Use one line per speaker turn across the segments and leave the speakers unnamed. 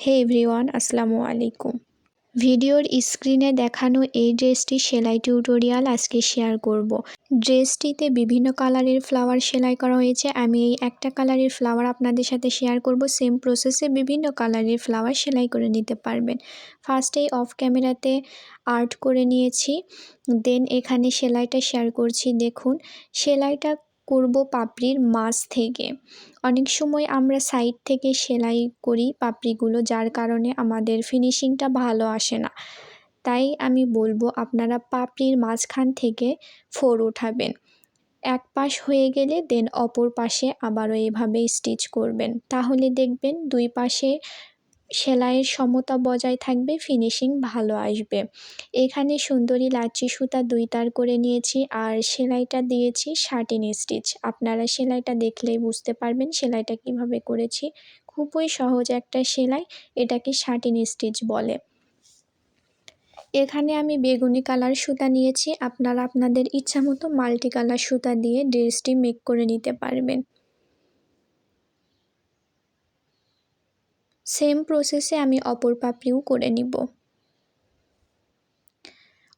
হে everyone, আসসালামু আলাইকুম। ভিডিওর স্ক্রিনে দেখানো এই ড্রেসটি সেলাই টিউটোরিয়াল আজকে শেয়ার করব। ড্রেসটিতে বিভিন্ন কালারের ফ্লাওয়ার সেলাই করা হয়েছে। আমি এই একটা কালারের ফ্লাওয়ার আপনাদের সাথে শেয়ার করব। সেম প্রসেসে বিভিন্ন কালারের ফ্লাওয়ার সেলাই করে নিতে পারবেন। ফার্স্টেই অফ ক্যামেরাতে আর্ট করে নিয়েছি। দেন এখানে সেলাইটা শেয়ার করছি। দেখুন, সেলাইটা করব পাপড়ির মাছ থেকে। অনেক সময় আমরা সাইড থেকে সেলাই করি পাপড়িগুলো, যার কারণে আমাদের ফিনিশিংটা ভালো আসে না। তাই আমি বলব, আপনারা পাপড়ির মাঝখান থেকে ফোর উঠাবেন এক পাশ হয়ে গেলে দেন অপর পাশে আবারও এভাবে স্টিচ করবেন। তাহলে দেখবেন দুই পাশে সেলাইয়ের সমতা বজায় থাকবে ফিনিশিং ভালো আসবে। এখানে সুন্দরী লাচি সুতা দুই তার করে নিয়েছি আর সেলাইটা দিয়েছি শার্টিন স্টিচ আপনারা সেলাইটা দেখলেই বুঝতে পারবেন সেলাইটা কীভাবে করেছি। খুবই সহজ একটা সেলাই, এটাকে শার্টিন স্টিচ বলে। এখানে আমি বেগুনি কালার সুতা নিয়েছি, আপনারা আপনাদের ইচ্ছা মতো মাল্টি কালার সুতা দিয়ে ড্রেসটি মেক করে নিতে পারবেন। সেম প্রসেসে আমি অপর পাপড়িও করে নিব।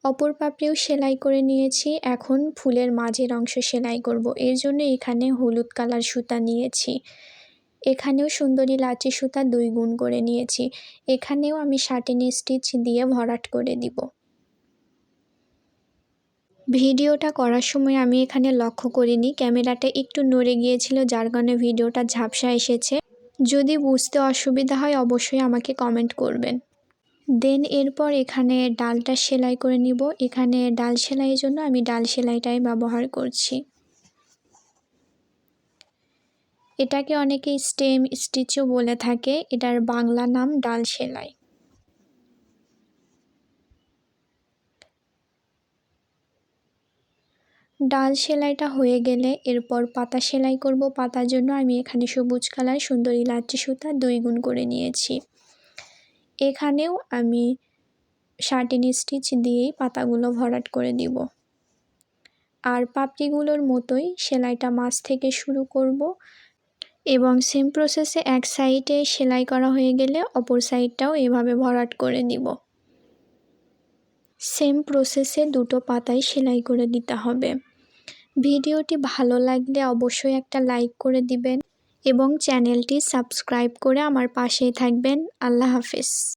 অপর পাপড়িও সেলাই করে নিয়েছি, এখন ফুলের মাঝের অংশ সেলাই করব। এর জন্য এখানে হলুদ কালার সুতা নিয়েছি। এখানেও সুন্দরী লাচি সুতা দুই গুণ করে নিয়েছি। এখানেও আমি শার্টিন স্টিচ দিয়ে ভরাট করে দিব। ভিডিওটা করার সময় আমি এখানে লক্ষ্য করিনি, ক্যামেরাটা একটু নড়ে গিয়েছিল, যার কারণে ভিডিওটা ঝাপসা এসেছে। যদি বুঝতে অসুবিধা হয়, অবশ্যই আমাকে কমেন্ট করবেন। দেন এরপর এখানে ডালটা সেলাই করে নিব। এখানে ডাল সেলাইয়ের জন্য আমি ডাল সেলাইটাই ব্যবহার করছি। এটাকে অনেকে স্টেম স্টিচও বলে থাকে। এটার বাংলা নাম ডাল সেলাই। ডাল সেলাইটা হয়ে গেলে এরপর পাতা সেলাই করব। পাতার জন্য আমি এখানে সবুজ কালার, সুন্দরী লাচ্ছি সুতা দুই গুণ করে নিয়েছি। এখানেও আমি শার্টিন স্টিচ দিয়েই পাতাগুলো ভরাট করে দিব। আর পাপড়িগুলোর মতোই সেলাইটা মাছ থেকে শুরু করব এবং সেম প্রসেসে এক সাইডে সেলাই করা হয়ে গেলে অপর সাইডটাও এভাবে ভরাট করে দিব সেম প্রসেসে দুটো পাতাই সেলাই করে দিতে হবে। ভিডিওটি ভালো লাগলে অবশ্যই একটা লাইক করে দিবেন এবং চ্যানেলটি সাবস্ক্রাইব করে আমার পাশেই থাকবেন। আল্লাহ হাফেজ।